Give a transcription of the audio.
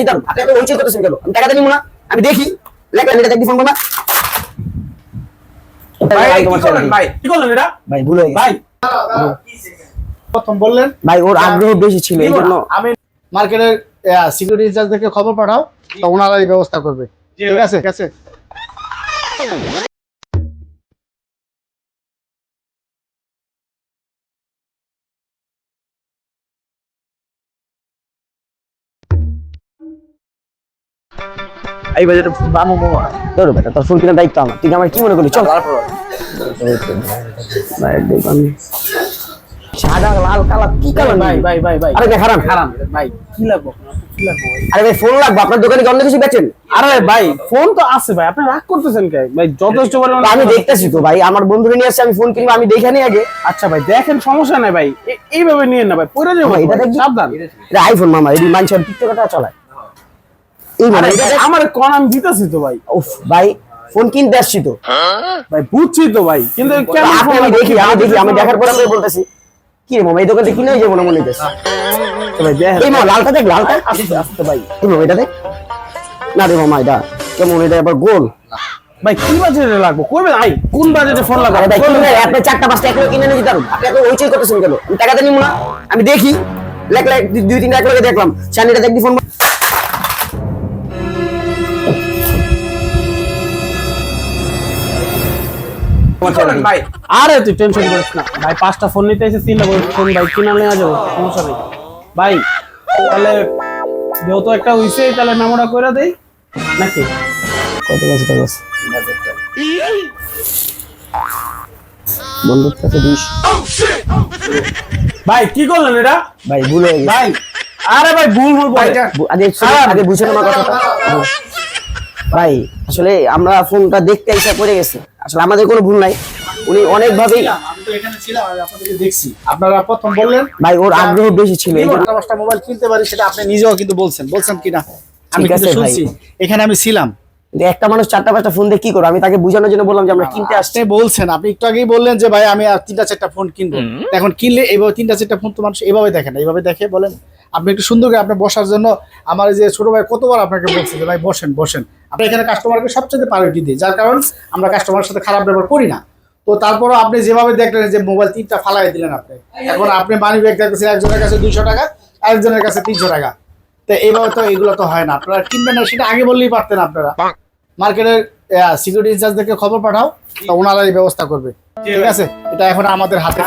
দিতাম আপনি এত হইচই করতেছেন কেন? আমি টাকাটা নিবো না আমি দেখি। দেখি ফোন করবা। ভাই কি করলেন ভাই? কি করলেন এটা? ভাই ভুল হয়ে গেছে। ভাই। প্রথম বললেন ভাই ওর আগ্রহ বেশি ছিল এই জন্য আমি মার্কেটের সিকিউরিটি ইনচার্জ থেকে খবর পাঠাও তো ওনারা এই ব্যবস্থা করবে। ঠিক আছে? ঠিক আছে। এই বাবা তোর বেটা তোর ফোন কেনার দায়িত্ব আমার। তুই আমার কি মনে করলি? চল। সাদা লাল কালা কি কালার ভাই ভাই ভাই ভাই। আরে ভাই হারাম। হারাম ভাই কি লাগবো? আরে ভাই ফোন লাগবে। আপনার দোকানে কি অন্য কিছু বেচেন? আরে ভাই ফোন তো আছে ভাই। আপনি রাগ করতেছেন কে? ভাই যথেষ্ট পরিমাণ আমি দেখতেছি তো ভাই। আমার বন্ধুরে নিয়ে আসছে আমি ফোন কিনবো আমি দেখে নিই আগে। আচ্ছা ভাই দেখেন সমস্যা নাই ভাই। এইভাবে নিয়ে না ভাই। পড়ে যাব ভাই, এটা? সাবধান। এটা আইফোন মামা এই মানুষের টিকটকটা চালায়। এই মানে আমার কোন আমি দিতেছি তো ভাই। উফ ভাই ফোন কিনতে আসছি তো। ভাই বুঝছি তো ভাই কিন্তু কেমন ফোন আমি দেখি আমি দেখি আমি দেখার পর আমি বলতেছি। কি রে মামা এই দোকান কিনে যাব না মনে হইতেছে। ভাই দেখেন এই মামা লালটা দেখ লালটা। আস্তে আস্তে ভাই। এই মামা এটা দেখ। না রে মামা এটা কেমন এটা আবার গোল। ভাই কি বাজেটে লাগবে? করবে ভাই কোন বাজেটে ফোন লাগবে? ভাই কিনে ভাই? আপনি চারটা পাঁচটা একলো কিনে নিয়ে পারুন আপনি এত হইচই করতেছেন কেন? আমি টাকাটা নিবো না আমি দেখি। লেখ লেখ দুই তিনটা একলগে দেখলাম। চানিটা দেখবি ফোন ভাই আরে তুই টেনশন করিস না। ভাই পাঁচটা ফোন নিতে এসে তিনটা ফোন ভাই কিনা নেওয়া যাব সমস্যা নেই। ভাই তাহলে যেহেতু একটা হইছে তাহলে মেমোটা করে দেই। নাকি? কত গেছে তোর কাছে বন্ধুর কাছে দিস ভাই কি করলেন এটা? ভাই ভুল হয়ে গেছে। ভাই আরে ভাই ভুল ভুল আগে আগে বুঝে আমার কথাটা। ভাই আসলে আমরা ফোনটা দেখতে ইচ্ছা করে গেছে। আসলে আমাদের কোনো ভুল নাই। উনি অনেক ভাবেই আমি তো এখানে ছিলাম আমি আপনাদেরকে দেখছি। আপনারা প্রথম বললেন। ভাই ওর আগ্রহ বেশি ছিল এই চারটা পাঁচটা মোবাইল কিনতে পারি সেটা আপনি নিজেও কিন্তু বলছেন। বলছেন কিনা? আমি কিন্তু শুনছি। এখানে আমি ছিলাম। একটা মানুষ চারটা পাঁচটা ফোন দিয়ে কি করব? আমি তাকে বোঝানোর জন্য বললাম যে আমরা কিনতে আসছি। আপনি বলছেন আপনি একটু আগেই বললেন যে ভাই আমি আর তিনটা চারটা ফোন কিনবো। এখন কিনলে এইভাবে তিনটা চারটা ফোন তো মানুষ এভাবে দেখে না। এইভাবে দেখে বলেন। আপনি একটু সুন্দর করে আপনি বসার জন্য আমার যে ছোট ভাই কতবার আপনাকে বলছে যে ভাই বসেন বসেন। আপনি এখানে কাস্টমারকে সবচেয়ে প্রায়োরিটি দিই যার কারণ আমরা কাস্টমারের সাথে খারাপ ব্যবহার করি না। তো তারপরও আপনি যেভাবে দেখলেন যে মোবাইল তিনটা ফালাই দিলেন আপনি এখন আপনি মানি ব্যাগ দেখতেছেন একজনের কাছে দুইশো টাকা আরেকজনের কাছে তিনশো টাকা। তো এইভাবে তো এগুলো তো হয় না। আপনারা কিনবেন না সেটা আগে বললেই পারতেন আপনারা। মার্কেটের সিকিউরিটি ইনচার্জ থেকে খবর পাঠাও তো ওনারা এই ব্যবস্থা করবে। ঠিক আছে? এটা এখন আমাদের হাতে।